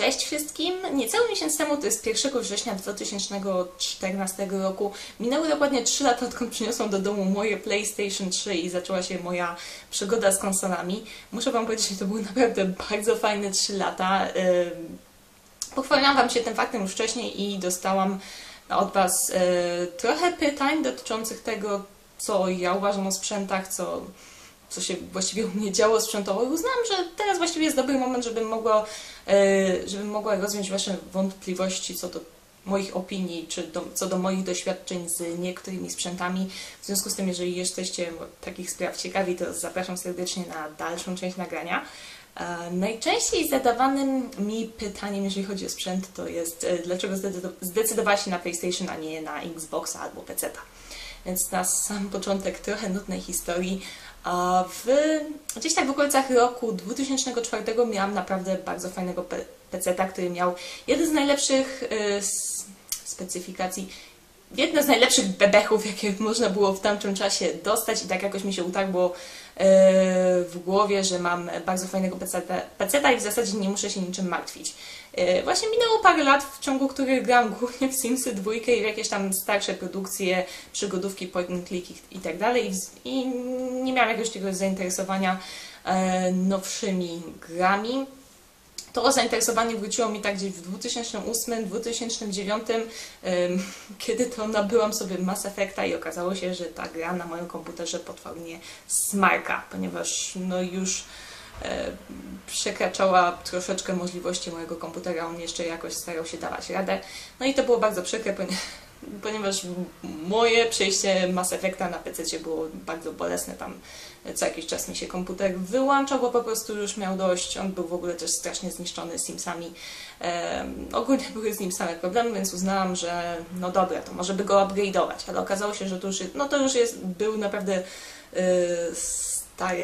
Cześć wszystkim! Niecały miesiąc temu, to jest 1 września 2014 roku, minęły dokładnie 3 lata, odkąd przyniosłam do domu moje PlayStation 3 i zaczęła się moja przygoda z konsolami. Muszę Wam powiedzieć, że to były naprawdę bardzo fajne 3 lata. Pochwaliłam Wam się tym faktem już wcześniej i dostałam od Was e, trochę pytań dotyczących tego, co ja uważam o sprzętach, co co się właściwie u mnie działo sprzętowo i uznałam, że teraz właściwie jest dobry moment, żebym mogła, e, żebym mogła rozwiązać Wasze wątpliwości co do moich opinii, czy do, co do moich doświadczeń z niektórymi sprzętami. W związku z tym, jeżeli jesteście takich spraw ciekawi, to zapraszam serdecznie na dalszą część nagrania. E, najczęściej zadawanym mi pytaniem, jeżeli chodzi o sprzęt, to jest e, dlaczego zdecydowałaś się na PlayStation, a nie na Xboxa albo PC. Więc na sam początek trochę nudnej historii. A w, gdzieś tak w okolicach roku 2004 miałam naprawdę bardzo fajnego PC, który miał jeden z najlepszych y, specyfikacji, jedno z najlepszych bebechów, jakie można było w tamtym czasie dostać i tak jakoś mi się utarło w głowie, że mam bardzo fajnego PC i w zasadzie nie muszę się niczym martwić. E, właśnie minęło parę lat, w ciągu których grałam głównie w Simsy 2 i w jakieś tam starsze produkcje, przygodówki, point click i tak dalej i nie miałam jakiegoś takiego zainteresowania e, nowszymi grami. To zainteresowanie wróciło mi tak gdzieś w 2008-2009, kiedy to nabyłam sobie Mass Effecta i okazało się, że ta gra na moim komputerze potwornie smarka, ponieważ no już E, przekraczała troszeczkę możliwości mojego komputera, on jeszcze jakoś starał się dawać radę. No i to było bardzo przykre, ponieważ moje przejście Mass Effecta na PC było bardzo bolesne. Tam co jakiś czas mi się komputer wyłączał, bo po prostu już miał dość. On był w ogóle też strasznie zniszczony Simsami. Ogólnie były z nim same problemy, więc uznałam, że no dobra, to może by go upgrade'ować, ale okazało się, że to już no to już jest, był naprawdę e,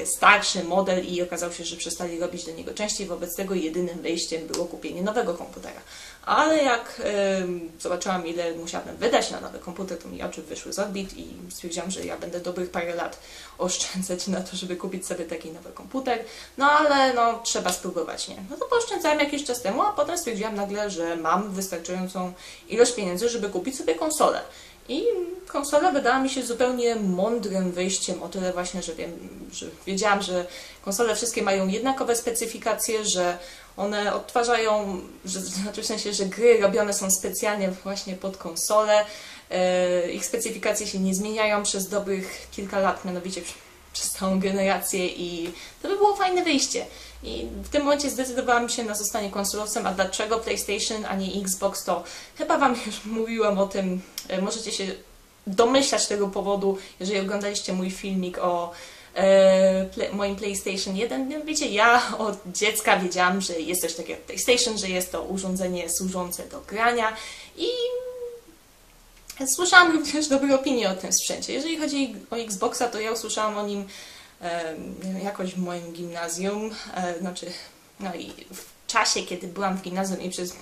starszy model i okazało się, że przestali robić do niego częściej, wobec tego jedynym wyjściem było kupienie nowego komputera. Ale jak zobaczyłam, ile musiałabym wydać na nowy komputer, to mi oczy wyszły z orbit i stwierdziłam, że ja będę dobrych parę lat oszczędzać na to, żeby kupić sobie taki nowy komputer. No ale no, trzeba spróbować, nie? No to pooszczędzałam jakiś czas temu, a potem stwierdziłam nagle, że mam wystarczającą ilość pieniędzy, żeby kupić sobie konsolę. I konsola wydała mi się zupełnie mądrym wyjściem, o tyle właśnie, że, wiem, że wiedziałam, że konsole wszystkie mają jednakowe specyfikacje, że one odtwarzają, że, znaczy w sensie, że gry robione są specjalnie właśnie pod konsolę, e, ich specyfikacje się nie zmieniają przez dobrych kilka lat, mianowicie przez całą generację i to by było fajne wyjście. I w tym momencie zdecydowałam się na zostanie konsolowcem, a dlaczego PlayStation, a nie Xbox, to chyba Wam już mówiłam o tym, e, możecie się domyślać tego powodu, jeżeli oglądaliście mój filmik o e, moim PlayStation 1. Wiecie, ja od dziecka wiedziałam, że jest coś takiego PlayStation, że jest to urządzenie służące do grania i Słyszałam również dobre opinie o tym sprzęcie. Jeżeli chodzi o Xboxa, to ja usłyszałam o nim jakoś w moim gimnazjum. E, znaczy, no i w czasie, kiedy byłam w gimnazjum i przez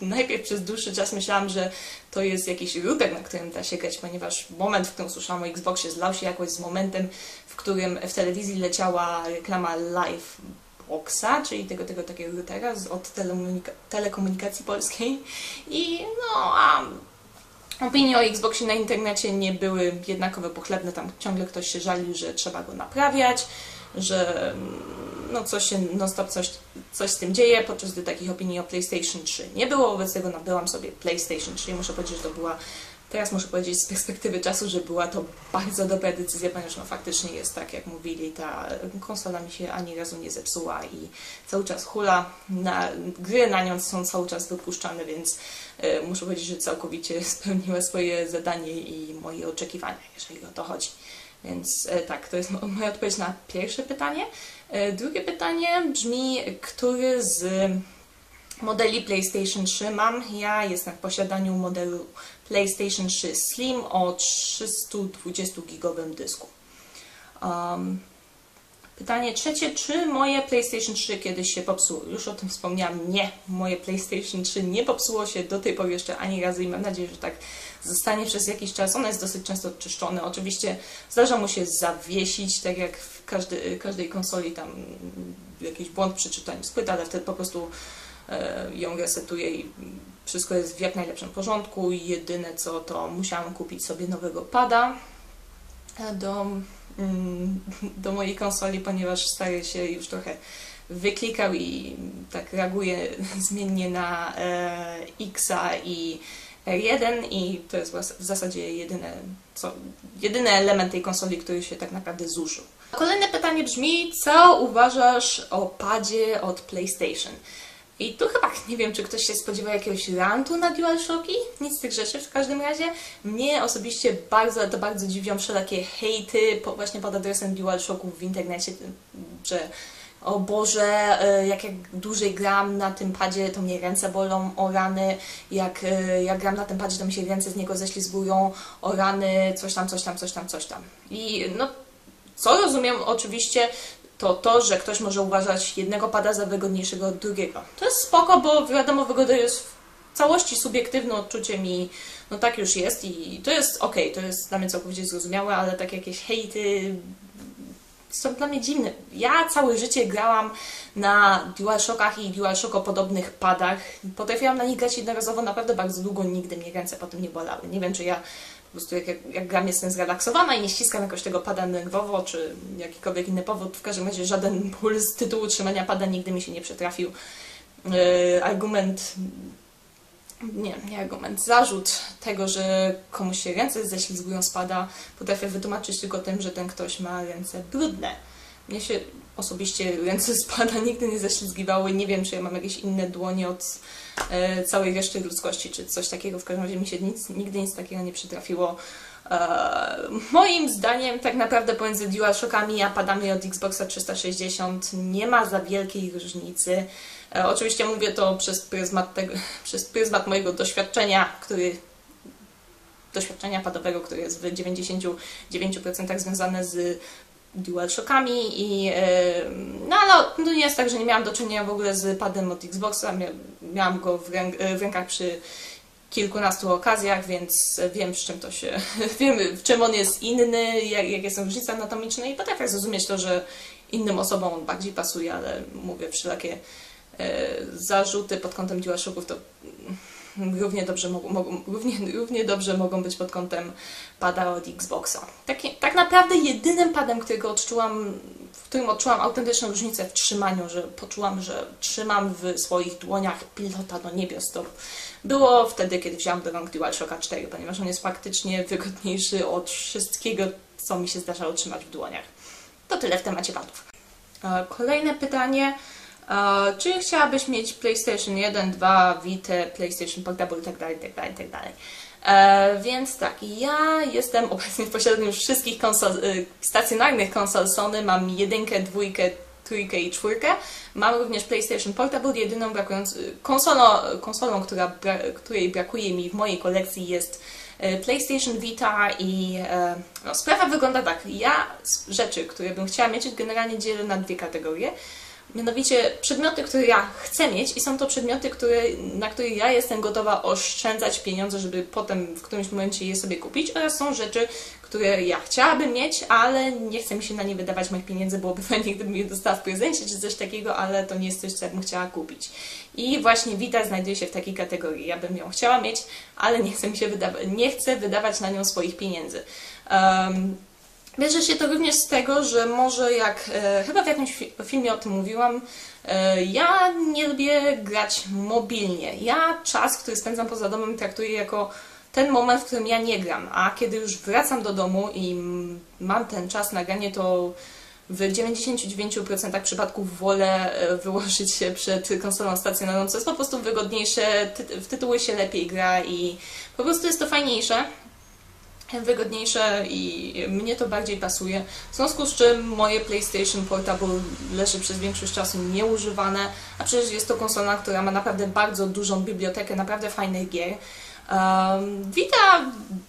najpierw przez dłuższy czas myślałam, że to jest jakiś router, na którym da się grać, ponieważ moment, w którym usłyszałam o Xboxie zlał się jakoś z momentem, w którym w telewizji leciała reklama live Boxa, czyli tego, tego takiego routera od telekomunika telekomunikacji polskiej i no, a Opinie o Xboxie na internecie nie były jednakowe pochlebne, tam ciągle ktoś się żalił, że trzeba go naprawiać, że mm, no coś się non-stop coś, coś z tym dzieje, podczas gdy takich opinii o PlayStation 3 nie było, wobec tego nabyłam sobie PlayStation 3 i muszę powiedzieć, że to była Teraz muszę powiedzieć z perspektywy czasu, że była to bardzo dobra decyzja, ponieważ no, faktycznie jest tak, jak mówili, ta konsola mi się ani razu nie zepsuła i cały czas hula, na, gry na nią są cały czas wypuszczane, więc y, muszę powiedzieć, że całkowicie spełniła swoje zadanie i moje oczekiwania, jeżeli o to chodzi. Więc y, tak, to jest moja odpowiedź na pierwsze pytanie. Y, drugie pytanie brzmi, który z modeli PlayStation 3 mam? Ja jestem w posiadaniu modelu PlayStation 3 Slim o 320 gigowym dysku. Um, pytanie trzecie, czy moje PlayStation 3 kiedyś się popsuło? Już o tym wspomniałam, nie. Moje PlayStation 3 nie popsuło się do tej pory jeszcze ani razy i mam nadzieję, że tak zostanie przez jakiś czas. Ono jest dosyć często czyszczone. Oczywiście zdarza mu się zawiesić, tak jak w każdy, każdej konsoli tam jakiś błąd przy czytaniu z płyt, ale wtedy po prostu e, ją resetuję i wszystko jest w jak najlepszym porządku. Jedyne co to musiałam kupić sobie nowego pada do, mm, do mojej konsoli, ponieważ stary się już trochę wyklikał i tak reaguje zmiennie na e, Xa i R1 i to jest w zasadzie jedyne, co, jedyny element tej konsoli, który się tak naprawdę zużył. Kolejne pytanie brzmi, co uważasz o padzie od PlayStation? I tu chyba nie wiem, czy ktoś się spodziewa jakiegoś rantu na DualShocki, nic z tych rzeczy w każdym razie. Mnie osobiście bardzo, to bardzo dziwią wszelakie hejty po, właśnie pod adresem DualShocków w internecie, że o Boże, e, jak, jak dłużej gram na tym padzie, to mnie ręce bolą, o rany, jak, e, jak gram na tym padzie, to mi się ręce z niego ześlizgują, o rany, coś tam, coś tam, coś tam, coś tam. I no, co rozumiem oczywiście, to to, że ktoś może uważać jednego pada za wygodniejszego od drugiego. To jest spoko, bo wiadomo, wygoda jest w całości subiektywne odczucie mi, no tak już jest i to jest ok, to jest dla mnie całkowicie zrozumiałe, ale tak jakieś hejty są dla mnie dziwne. Ja całe życie grałam na DualShockach i DualShocko podobnych padach. Potrafiłam na nich grać jednorazowo naprawdę bardzo długo, nigdy mnie ręce potem nie bolały. Nie wiem, czy ja po prostu jak, jak gram jestem zrelaksowana i nie ściskam jakoś tego pada nerwowo, czy jakikolwiek inny powód. W każdym razie żaden ból z tytułu trzymania pada nigdy mi się nie przytrafił. Yy, argument nie, nie argument, zarzut tego, że komuś się ręce ześlizgują spada, potrafię wytłumaczyć tylko tym, że ten ktoś ma ręce brudne. Mnie się osobiście ręce spada nigdy nie ześlizgiwały, nie wiem, czy ja mam jakieś inne dłonie od e, całej reszty ludzkości, czy coś takiego, w każdym razie mi się nic, nigdy nic takiego nie przytrafiło. E, moim zdaniem tak naprawdę pomiędzy DualShockami a padami od Xboxa 360 nie ma za wielkiej różnicy. E, oczywiście mówię to przez pryzmat, tego, przez pryzmat mojego doświadczenia, który doświadczenia padowego, które jest w 99% związane z DualShockami i no ale to nie jest tak, że nie miałam do czynienia w ogóle z padem od Xboxa, miałam go w, ręk, w rękach przy kilkunastu okazjach, więc wiem, czym to się, wiem, w czym on jest inny, jak, jakie są różnice anatomiczne. I potrafię zrozumieć to, że innym osobom on bardziej pasuje, ale mówię, wszelakie e, zarzuty pod kątem DualShocków to równie dobrze, mogą, równie, równie dobrze mogą być pod kątem pada od Xboxa. Tak naprawdę jedynym padem, którego odczułam, w którym odczułam autentyczną różnicę w trzymaniu, że poczułam, że trzymam w swoich dłoniach pilota do niebios, to było wtedy, kiedy wziąłam do rąk DualShocka 4, ponieważ on jest faktycznie wygodniejszy od wszystkiego, co mi się zdarzało trzymać w dłoniach. To tyle w temacie padów. E, kolejne pytanie. E, czy chciałabyś mieć PlayStation 1, 2, Vita, PlayStation Portable itd., itd., itd. E, więc tak, ja jestem obecnie w posiadaniu wszystkich konsol, y, stacjonarnych konsol Sony. Mam jedynkę, dwójkę, trójkę i czwórkę. Mam również PlayStation Portable. Jedyną brakującą konsolą, konsolą która, której brakuje mi w mojej kolekcji jest e, PlayStation Vita i e, no, sprawa wygląda tak. Ja rzeczy, które bym chciała mieć, generalnie dzielę na dwie kategorie. Mianowicie przedmioty, które ja chcę mieć i są to przedmioty, które, na które ja jestem gotowa oszczędzać pieniądze, żeby potem w którymś momencie je sobie kupić oraz są rzeczy, które ja chciałabym mieć, ale nie chcę mi się na nie wydawać moich pieniędzy, byłoby fajnie, gdybym je dostała w prezencie czy coś takiego, ale to nie jest coś, co ja bym chciała kupić. I właśnie Vita znajduje się w takiej kategorii. Ja bym ją chciała mieć, ale nie chcę mi się wydawać, nie chcę wydawać na nią swoich pieniędzy. Um, Bierze się to również z tego, że może jak e, chyba w jakimś fi filmie o tym mówiłam, e, ja nie lubię grać mobilnie. Ja czas, który spędzam poza domem, traktuję jako ten moment, w którym ja nie gram, a kiedy już wracam do domu i mam ten czas na granie, to w 99% przypadków wolę e, wyłożyć się przed konsolą stacjonarną, co jest po prostu wygodniejsze, w tytuły się lepiej gra i po prostu jest to fajniejsze wygodniejsze i mnie to bardziej pasuje. W związku z czym moje PlayStation Portable leży przez większość czasu nieużywane, a przecież jest to konsola, która ma naprawdę bardzo dużą bibliotekę naprawdę fajnych gier. Um, Vita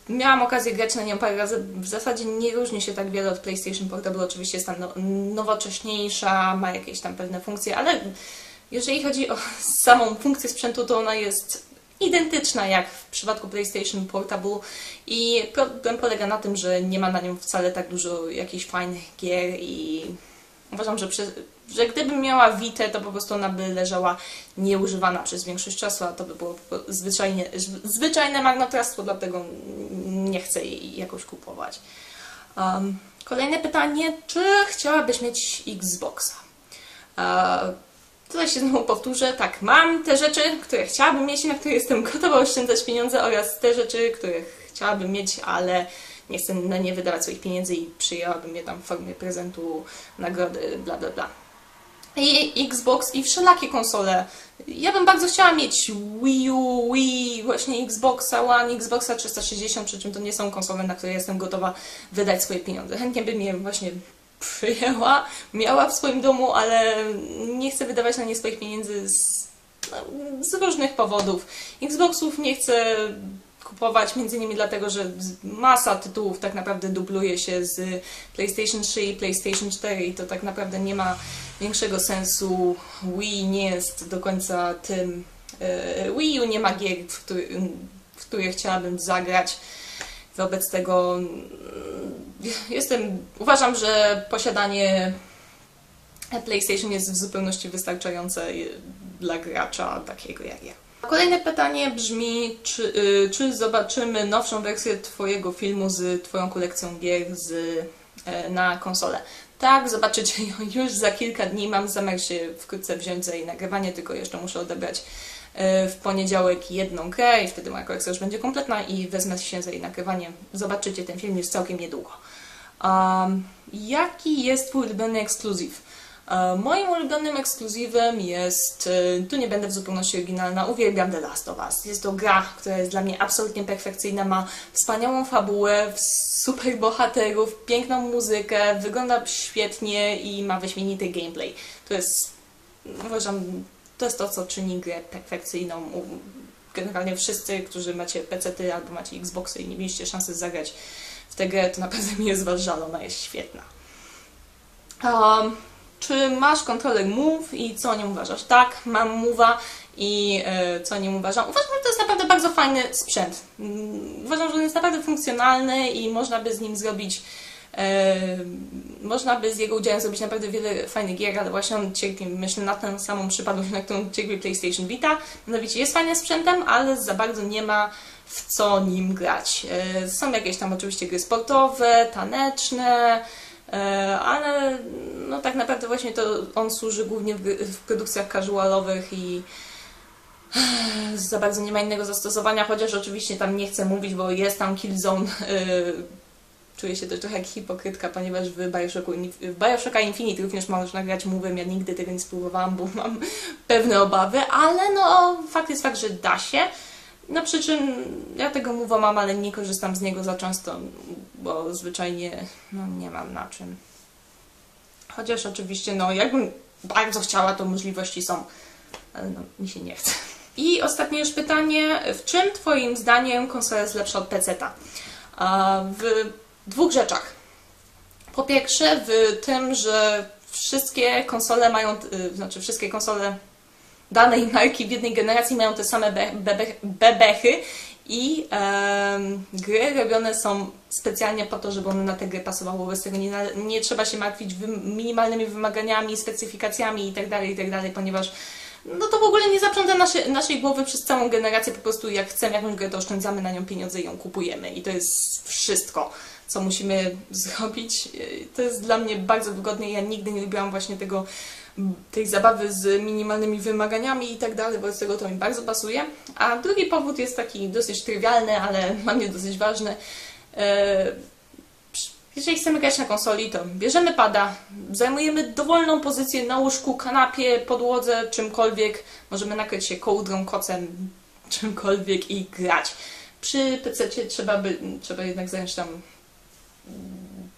miałam okazję grać na nią parę razy. W zasadzie nie różni się tak wiele od PlayStation Portable. Oczywiście jest tam no, nowocześniejsza, ma jakieś tam pewne funkcje, ale jeżeli chodzi o samą funkcję sprzętu, to ona jest identyczna jak w przypadku PlayStation Portable i problem polega na tym, że nie ma na nią wcale tak dużo jakichś fajnych gier i uważam, że że gdybym miała Witę, to po prostu ona by leżała nieużywana przez większość czasu, a to by było zwyczajnie, zwyczajne marnotrawstwo, dlatego nie chcę jej jakoś kupować. Um, kolejne pytanie, czy chciałabyś mieć Xboxa? Uh, tutaj się znowu powtórzę, tak, mam te rzeczy, które chciałabym mieć na które jestem gotowa oszczędzać pieniądze oraz te rzeczy, które chciałabym mieć, ale nie chcę na nie wydawać swoich pieniędzy i przyjęłabym je tam w formie prezentu, nagrody, bla bla bla. I Xbox i wszelakie konsole. Ja bym bardzo chciała mieć Wii U, Wii, właśnie Xboxa One, Xboxa 360, przy czym to nie są konsole, na które jestem gotowa wydać swoje pieniądze. Chętnie bym je właśnie przyjęła, miała w swoim domu, ale nie chcę wydawać na nie swoich pieniędzy z, z różnych powodów. Xboxów nie chcę kupować, między innymi dlatego, że masa tytułów tak naprawdę dubluje się z PlayStation 3 i PlayStation 4 i to tak naprawdę nie ma większego sensu. Wii nie jest do końca tym. E, Wii U nie ma gier, w, który, w które chciałabym zagrać. Wobec tego jestem, uważam, że posiadanie PlayStation jest w zupełności wystarczające dla gracza takiego jak ja. Kolejne pytanie brzmi, czy, y, czy zobaczymy nowszą wersję Twojego filmu z Twoją kolekcją gier z, e, na konsolę? Tak, zobaczycie ją już za kilka dni. Mam zamiar się wkrótce wziąć za jej nagrywanie, tylko jeszcze muszę odebrać e, w poniedziałek jedną grę i wtedy moja kolekcja już będzie kompletna i wezmę się za jej nagrywanie. Zobaczycie ten film już całkiem niedługo. Um, jaki jest Twój ulubiony ekskluzyw? E, moim ulubionym ekskluzywem jest, e, tu nie będę w zupełności oryginalna, uwielbiam The Last of Us. Jest to gra, która jest dla mnie absolutnie perfekcyjna, ma wspaniałą fabułę, super bohaterów, piękną muzykę, wygląda świetnie i ma wyśmienity gameplay. To jest, uważam, to jest to, co czyni grę perfekcyjną. Generalnie wszyscy, którzy macie PC albo macie Xboxy i nie mieliście szansy zagrać w grę, to naprawdę mi jest was żal, ona jest świetna. Um, czy masz kontroler Move i co o nim uważasz? Tak, mam Move'a i e, co o nim uważam? Uważam, że to jest naprawdę bardzo fajny sprzęt. Mm, uważam, że on jest naprawdę funkcjonalny i można by z nim zrobić e, można by z jego udziałem zrobić naprawdę wiele fajnych gier, ale właśnie on cierpi, myślę, na tę samą przypadłość, na którą cierpi PlayStation Vita. Mianowicie jest fajnym sprzętem, ale za bardzo nie ma w co nim grać. E, są jakieś tam oczywiście gry sportowe, taneczne, E, ale no tak naprawdę właśnie to on służy głównie w, produkcjach casualowych i za bardzo nie ma innego zastosowania, chociaż oczywiście tam nie chcę mówić, bo jest tam Killzone. Czuję się też trochę jak hipokrytka, ponieważ w Bioshocku, w Bioshocka Infinite również można grać mówię, ja nigdy tego nie spróbowałam, bo mam pewne obawy, ale no fakt jest fakt, że da się. No przy czym ja tego mowa mam, ale nie korzystam z niego za często, bo zwyczajnie no, nie mam na czym. Chociaż oczywiście, no jakbym bardzo chciała, to możliwości są, ale no mi się nie chce. I ostatnie już pytanie, w czym Twoim zdaniem konsola jest lepsza od PC-ta? W dwóch rzeczach. Po pierwsze w tym, że wszystkie konsole mają, y, znaczy wszystkie konsole danej marki w jednej generacji mają te same be bebe bebechy i gry robione są specjalnie po to, żeby one na te gry pasowały. Bez tego nie, nie trzeba się martwić wy minimalnymi wymaganiami, specyfikacjami itd., tak itd., tak ponieważ no to w ogóle nie zaprząta nasze, naszej głowy przez całą generację. Po prostu jak chcemy jakąś grę, to oszczędzamy na nią pieniądze i ją kupujemy. I to jest wszystko, co musimy zrobić. To jest dla mnie bardzo wygodne. Ja nigdy nie lubiłam właśnie tego tej zabawy z minimalnymi wymaganiami i tak dalej, wobec tego to mi bardzo pasuje. A drugi powód jest taki dosyć trywialny, ale dla mnie dosyć ważny. E, jeżeli chcemy grać na konsoli, to bierzemy pada, zajmujemy dowolną pozycję na łóżku, kanapie, podłodze, czymkolwiek. Możemy nakryć się kołdrą, kocem, czymkolwiek i grać. Przy PC trzeba, by, trzeba jednak zająć tam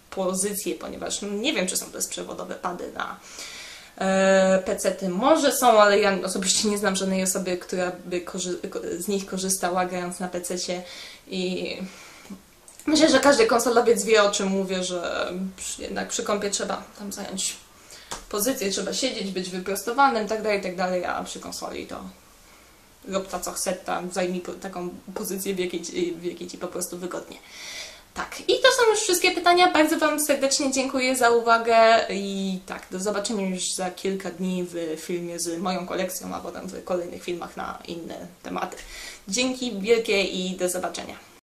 pozycję, ponieważ nie wiem, czy są bezprzewodowe pady na PC-ty może są, ale ja osobiście nie znam żadnej osoby, która by z nich korzystała grając na PC-cie i myślę, że każdy konsolowiec wie o czym mówię, że jednak przy kąpie trzeba tam zająć pozycję, trzeba siedzieć, być wyprostowanym, tak dalej, tak a przy konsoli to rób to co chce, tam zajmij taką pozycję, w jakiej, w jakiej Ci po prostu wygodnie. Tak, i to są już wszystkie pytania. Bardzo Wam serdecznie dziękuję za uwagę i tak, do zobaczenia już za kilka dni w filmie z moją kolekcją, a potem w kolejnych filmach na inne tematy. Dzięki wielkie i do zobaczenia.